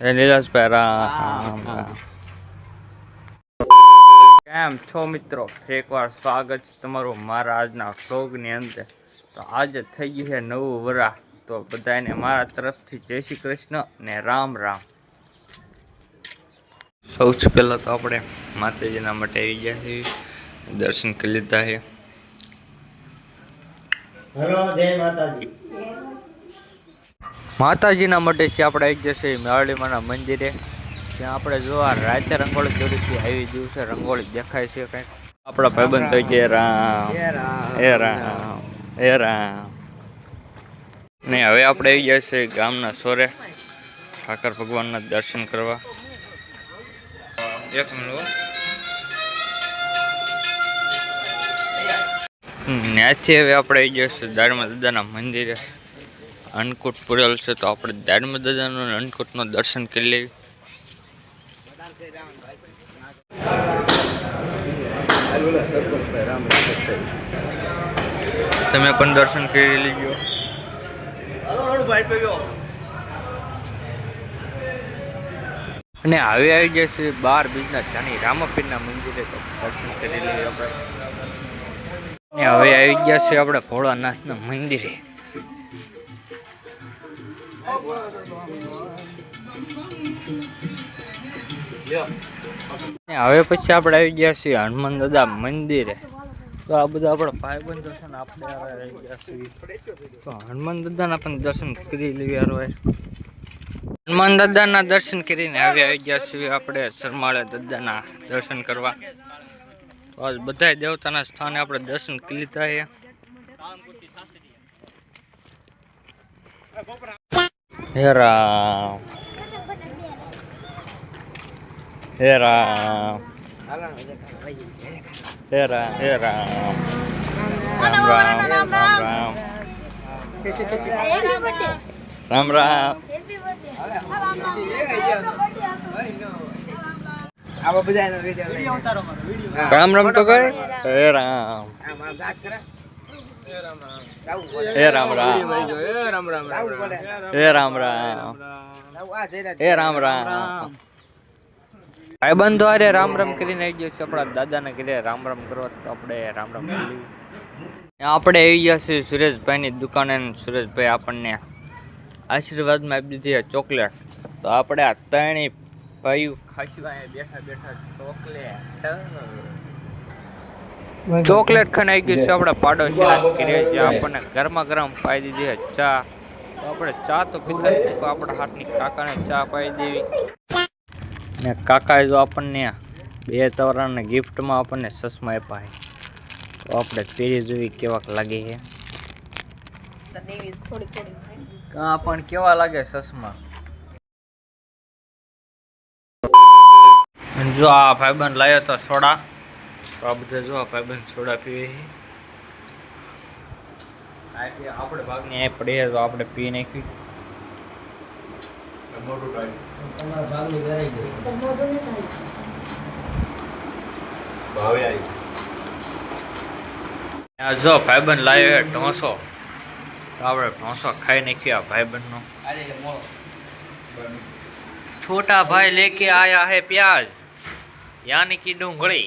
એ રામ રામ કેમ છો મિત્રો? એકવાર સ્વાગત છે તમારું મારા આજના શોગની અંદર. તો આજે થઈ ગયું છે નવું વરા તો બધાને મારા તરફથી જય શ્રી કૃષ્ણ ને રામ રામ. સૌથી પહેલાં તો આપણે માતાજીના માટે આવી ગયા છીએ દર્શન કરી લીધા છે. જય માતાજી. માતાજીના માટે છે આપણે આવી જશે મેરડીમાના મંદિરે. ત્યાં આપણે જો આ રાતે રંગોળી દોરીથી આવી દિવસે રંગોળી દેખાય છે કંઈક. આપણા ભાઈબંધ થઈ ગયા રામ હે રામ હે રામ ને હવે આપણે આવી ગયા છે ગામના સોરે ઠાકર ભગવાનના દર્શન કરવા. એક મિનિટ ત્યાંથી હવે આપણે આવી જઈશું દાડમા દાદાના મંદિરે. અન્નકૂટ પૂરેલ છે તો આપણે દાડમ દાદાનું અને અન્નકૂટનું દર્શન કરી લઈએ. તમે પણ દર્શન કરી લેજો. અને હવે આવી જશે બાર બીજના જાણી રામપીરના મંદિરે દર્શન કરી લઈએ આપણે. ને હવે આવી ગયા છે આપણે ભોળાનાથના મંદિરે. હવે પછી આપણે આવી ગયા છીએ હનુમાન દાદા મંદિરે. તો આ બધા આપણા ભાઈબંધો છે ને આપણે તો હનુમાન દાદાના પણ દર્શન કરી લેવા હવે. હનુમાન દાદાના દર્શન કરીને હવે આવી ગયા છીએ આપણે શરમાળે દાદાના દર્શન કરવા. તો આજ બધા દેવતાના સ્થાને આપણે દર્શન કરી લીધા છે. હે રામ હે રામ હે રામ હે રામ રામ રામ રામ રામ રામ રામ રામ રામ તો કઈ હે રામ હે રામ રામ. હે રામ રામ હે રામ રામ ભાઈબંધો અરે રામ રામ કરીને આવી ગયો છે. આપણા દાદાને ઘરે રામ રામ કરો તો આપણે રામ રામ કરી આપણે આવી ગયા છીએ સુરેશભાઈની દુકાને સુરેશભાઈ આપણને આશીર્વાદમાં આપી દીધી ચોકલેટ. તો આપણે આ ત્રણેય ભાઈઓ ખાશું અહીંયા બેઠા બેઠા ચોકલેટ. ચોકલેટ ખનાઈ ગયું છે આપણે પાડોશી આપણને ગરમા ગરમ પાઈ દીધી છે ચા. તો આપણે ચા તો પીતા આપણા હાથની કાકાને ચા પાઈ દેવી. ને કાકાએ જો આપણને બે તવરાને ગિફ્ટમાં આપણને ચશ્મા આપ્યા તો આપણે પહેરી જોવી કેવાક લાગે છે. કા પણ કેવા લાગે ચશ્મા જો આ ભાઈબંધ લાવ્યો તો સોડા. તો આ બધા જો આપણે બંધ સોડા પીવે આપણે ભાગની એ પડે તો આપણે પી નાખી જો ભાઈબંધ લાવ્યો ઢોસો તો આપણે ઢોસો ખાઈ નાખ્યો આ ભાઈબંધનો छोटा भाई लेके आया है प्याज यानी कि डूंगળી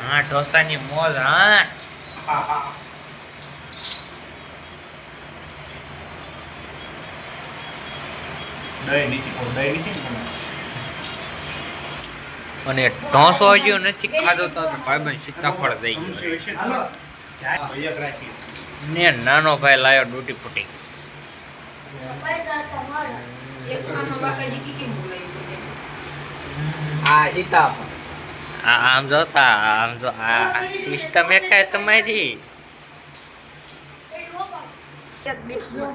હા ઢોસાની મોજ હા. અને ઢોસો હજુ નથી ખાધો તો ભાઈબંધ સીતાફળ દઈ ગયો. ને નાનો ભાઈ લાયો ડૂટી ફૂટી. આ આમ જો થા આમ જો. આ સિસ્ટમ એકાય તમારી. એક ડીશમાં.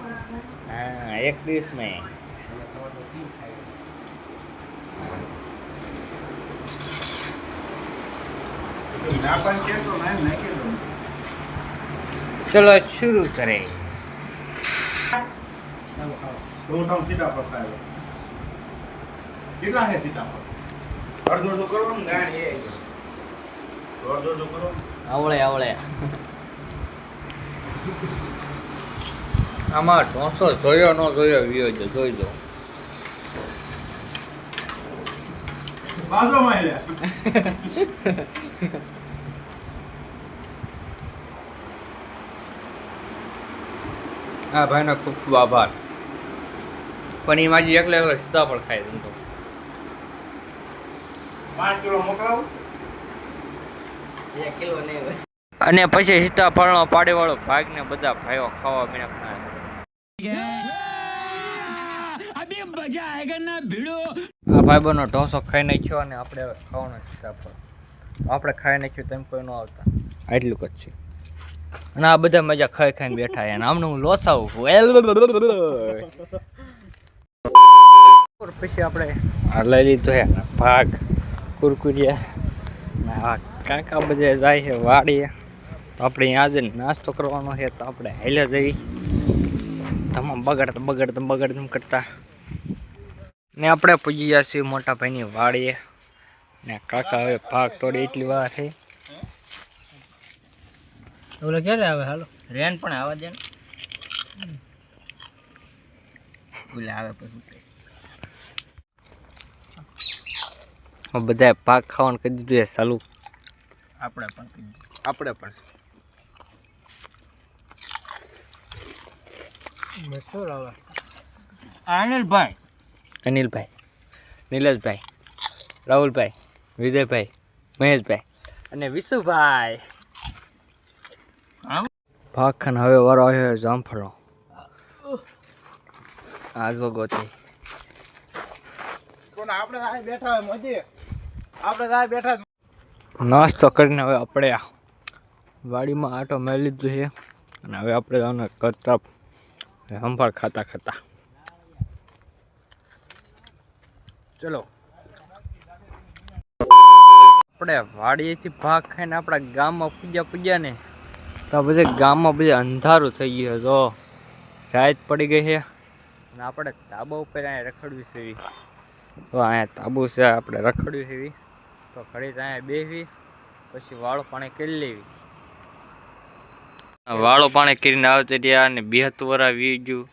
હા એક ડીશમાં. ચલો શરૂ કરે. કેટલા હે સીતાફળ અડધો અડધો કરો ને અડધો અડધો કરો. આવળે આવળે આમાં ઢોસો જોયો ન જોયો વિયો જોઈ જો લે હા ભાઈનો ખૂબ ખૂબ આભાર. પણ એ માજી એકલા એકલા સીતાફળ ખાય ધંધો પાંચ કિલો મોકલાવું અને પછી સીતાફળનો પાડેવાળો ભાગ ને બધા ભાઈઓ ખાવા મીને આ ભાઈબંધનો ઢોસો ખાઈ નાખ્યો અને આપણે હવે ખાવાનો સીતાફળ આપણે ખાઈ નાખ્યું તેમ કોઈ ન આવતા આટલું જ છે અને આ બધા મજા ખાઈ ખાઈને બેઠા અને આમને હું લોસાવું પછી આપણે આ લઈ લીધો હે ભાગ કુરકુરિયા. કાકા બધે જાય છે વાડીએ. તો આપણે આજે નાસ્તો કરવાનો છે તો આપણે હાલે જઈ તમામ બગાડતા બગાડતા બગાડતા કરતા. ને આપણે પૂજી ગયા છીએ મોટા ભાઈની વાડીએ. ને કાકા હવે ભાગ તોડી એટલી વાર છે. ઓલો ક્યારે આવે? હાલો. રેન પણ આવવા દે ને ઓલે આવે પછી. બધાએ પાક ખાવાનું કરી દીધું છે ચાલુ. આપણે પણ આપણે પણ. આનંદભાઈ. અનિલભાઈ નિલેશભાઈ રાહુલભાઈ વિજયભાઈ મહેશભાઈ. અને વિશુભાઈ. ભાગ ખાન હવે વારો આવ્યો જામફળો જામફળનો. આ જો ગોતી આપણે બેઠા હોય મોદી આપણે આ બેઠા નાસ્તો કરીને હવે આપણે વાડીમાં આટો મેળવી લીધું છે. અને હવે આપણે જવાનું કરતા સંભાળ ખાતા ખાતા. ચલો. આપણે વાડીએથી ભાગ ખાઈને આપણા ગામમાં પૂજ્યા પૂજ્યા ને. તો પછી ગામમાં બધે અંધારું થઈ ગયું તો રાત પડી ગઈ છે. અને આપણે તાબો ઉપર અહીંયા રખડવી છે. તો અહીંયા તાબુ છે, આપણે રખડવી છે. એવી તો ખડી ત્યાં બેસી પછી વાળો પાણી કરી લેવી. વાળો પાણી કરીને આવતી રહ્યા અને બેહતું વરા વી ગયું.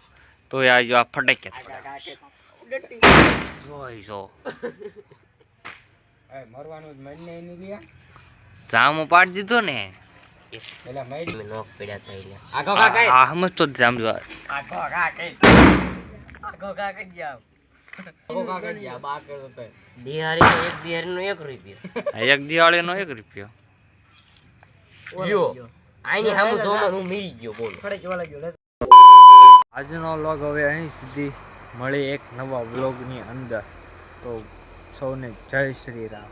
તો આ જો આ ફટાક્યા જોઈ જો. મરવાનું ગયા. જામો પાડી દીધો ને. પેલા મહિને. નોક પડ્યા આ જ જામ જો. દિહારી એક દિહારી નો એક રૂપિયો. આ એક દિવાળીનો એક રૂપિયો. યો આની સામું જોમાં હું મીરી ગયો બોલો. આજનો વ્લોગ હવે અહીં સુધી મળી એક નવા વ્લોગની અંદર. તો સૌને જય શ્રી રામ.